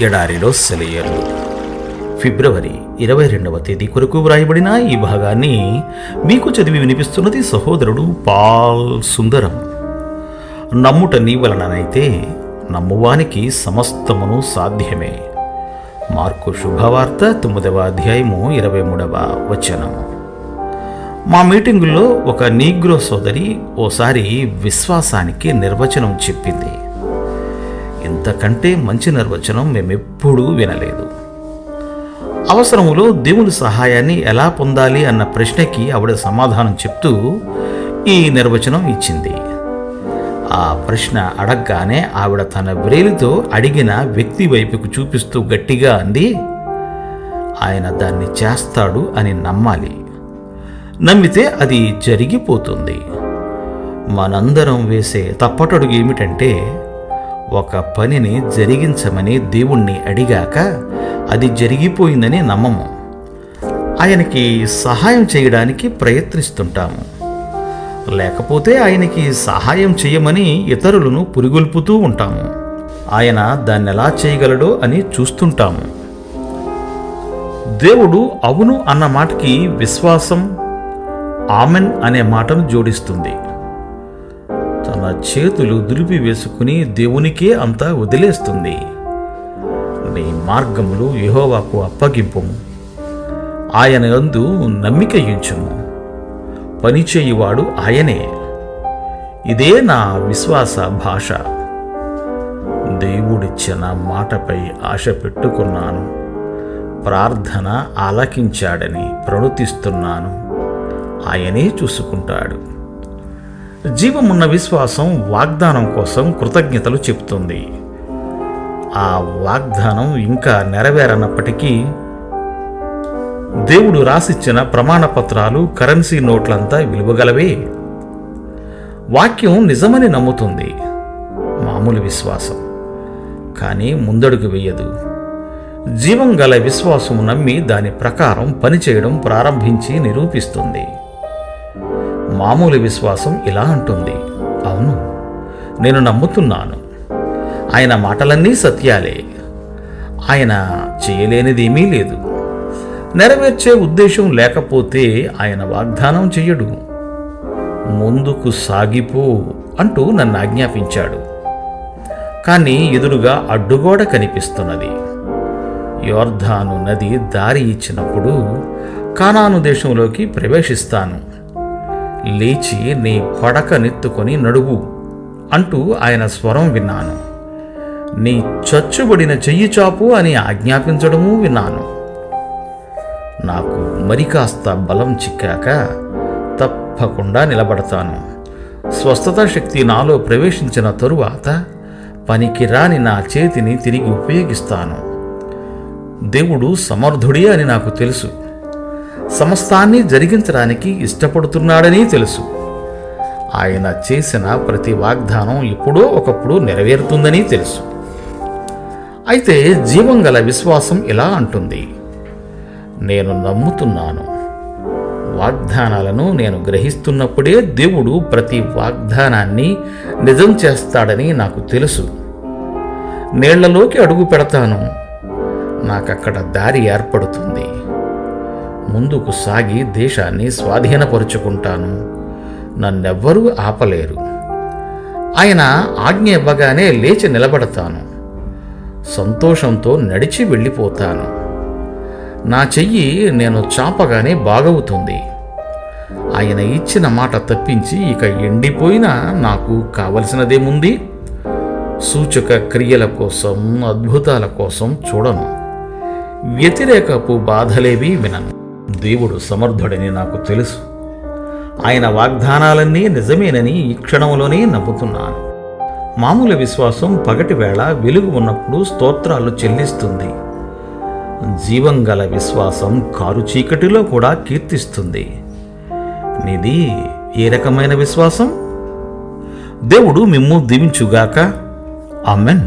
ఎడారిలో సెలయరు. ఫిబ్రవరి ఇరవై రెండవ తేదీ కొరకు వ్రాయబడిన ఈ భాగాన్ని మీకు చదివి వినిపిస్తున్నది సహోదరుడు పాల్ సుందరం. నమ్ముట నీ వలననైతే నమ్మువానికి సమస్తమును సాధ్యమే. మార్కు శుభవార్త తొమ్మిదవ అధ్యాయము ఇరవై మూడవ వచనం. మా మీటింగుల్లో ఒక నీగ్రో సోదరి ఓసారి విశ్వాసానికి నిర్వచనం చెప్పింది. ఇంతకంటే మంచి నిర్వచనం మేమెప్పుడూ వినలేదు. అవసరములో దేవుని సహాయాన్ని ఎలా పొందాలి అన్న ప్రశ్నకి ఆవిడ సమాధానం చెప్తూ ఈ నిర్వచనం ఇచ్చింది. ఆ ప్రశ్న అడగగానే ఆవిడ తన వ్రేలితో అడిగిన వ్యక్తి వైపుకు చూపిస్తూ గట్టిగా అంది ఆయన దాన్ని చేస్తాడు అని నమ్మాలి. నమ్మితే అది జరిగిపోతుంది. మనందరం వేసే తప్పటడుగు ఏమిటంటే ఒక పనిని జరిగించమని దేవుణ్ణి అడిగాక అది జరిగిపోయిందని నమ్మము. ఆయనకి సహాయం చేయడానికి ప్రయత్నిస్తుంటాము. లేకపోతే ఆయనకి సహాయం చేయమని ఇతరులను పురిగొల్పుతూ ఉంటాము. ఆయన దాన్ని ఎలా చేయగలడో అని చూస్తుంటాము. దేవుడు అవును అన్న మాటకి విశ్వాసం ఆమెన్ అనే మాటను జోడిస్తుంది. చేతులు దులిపి వేసుకుని దేవునికే అంతా వదిలేస్తుంది. నీ మార్గములు యహోవాకు అప్పగింపుము. ఆయన యందు నమ్మిక ఉంచుము పనిచేయువాడు ఆయనే. ఇదే నా విశ్వాస భాష. దేవుడిచ్చిన మాటపై ఆశ పెట్టుకున్నాను. ప్రార్థన ఆలకించాడని ప్రణుతిస్తున్నాను. ఆయనే చూసుకుంటాడు. జీవమున్న విశ్వాసం వాగ్దానం కోసం కృతజ్ఞతలు చెబుతుంది ఆ వాగ్దానం ఇంకా నెరవేరనప్పటికీ దేవుడు రాసిచ్చిన ప్రమాణపత్రాలు కరెన్సీ నోట్లంతా విలువగలవే. వాక్యం నిజమని నమ్ముతుంది. మామూలు విశ్వాసం. కానీ ముందడుగు వేయదు. జీవం గల విశ్వాసం నమ్మి దాని ప్రకారం పనిచేయడం ప్రారంభించి నిరూపిస్తుంది. మామూలు విశ్వాసం ఇలా అంటుంది. అవును నేను నమ్ముతున్నాను. ఆయన మాటలన్నీ సత్యాలే. ఆయన చేయలేనిదేమీ లేదు. నెరవేర్చే ఉద్దేశం లేకపోతే ఆయన వాగ్దానం చెయ్యడు. ముందుకు సాగిపో అంటూ నన్ను ఆజ్ఞాపించాడు. కానీ ఎదురుగా అడ్డుగోడ కనిపిస్తున్నది. యోర్ధాను నది దారి ఇచ్చినప్పుడు కానాను దేశంలోకి ప్రవేశిస్తాను. లేచి నీ పడక నెత్తుకొని నడువు అంటూ ఆయన స్వరం విన్నాను. నీ చచ్చుబడిన చెయ్యి చాపు అని ఆజ్ఞాపించడము విన్నాను. నాకు మరి కాస్త బలం చిక్కాక తప్పకుండా నిలబడతాను. స్వస్థత శక్తి నాలో ప్రవేశించిన తరువాత పనికిరాని నా చేతిని తిరిగి ఉపయోగిస్తాను. దేవుడు సమర్థుడే అని నాకు తెలుసు. సమస్తాన్ని జరిగించడానికి ఇష్టపడుతున్నాడని తెలుసు. ఆయన చేసిన ప్రతి వాగ్దానం ఎప్పుడో ఒకప్పుడు నెరవేరుతుందని తెలుసు. అయితే జీవం గల విశ్వాసం ఇలా అంటుంది. నేను నమ్ముతున్నాను. వాగ్దానాలను నేను గ్రహిస్తున్నప్పుడే దేవుడు ప్రతి వాగ్దానాన్ని నిజం చేస్తాడని నాకు తెలుసు. నీళ్ళలోకి అడుగు పెడతాను. నాకక్కడ దారి ఏర్పడుతుంది. ముందుకు సాగి దేశాన్ని స్వాధీనపరుచుకుంటాను. నన్నెవ్వరూ ఆపలేరు. ఆయన ఆజ్ఞ ఇవ్వగానే లేచి నిలబడతాను. సంతోషంతో నడిచి వెళ్ళిపోతాను. నా చెయ్యి నేను చాపగానే బాగవుతుంది. ఆయన ఇచ్చిన మాట తప్పించి ఇక ఎండిపోయినా నాకు కావలసినదేముంది? సూచక క్రియల కోసం అద్భుతాల కోసం చూడను. వ్యతిరేకపు బాధలేవి వినను. దేవుడు సమర్థుడని నాకు తెలుసు. ఆయన వాగ్దానాలన్నీ నిజమేనని ఈ క్షణంలోనే నమ్ముతున్నాను. మామూలు విశ్వాసం పగటి వేళ వెలుగు ఉన్నప్పుడు స్తోత్రాలు చెల్లిస్తుంది. జీవం గల విశ్వాసం కారు చీకటిలో కూడా కీర్తిస్తుంది. నీది ఏ రకమైన విశ్వాసం? దేవుడు మిమ్ము దీవించుగాక. ఆమెన్.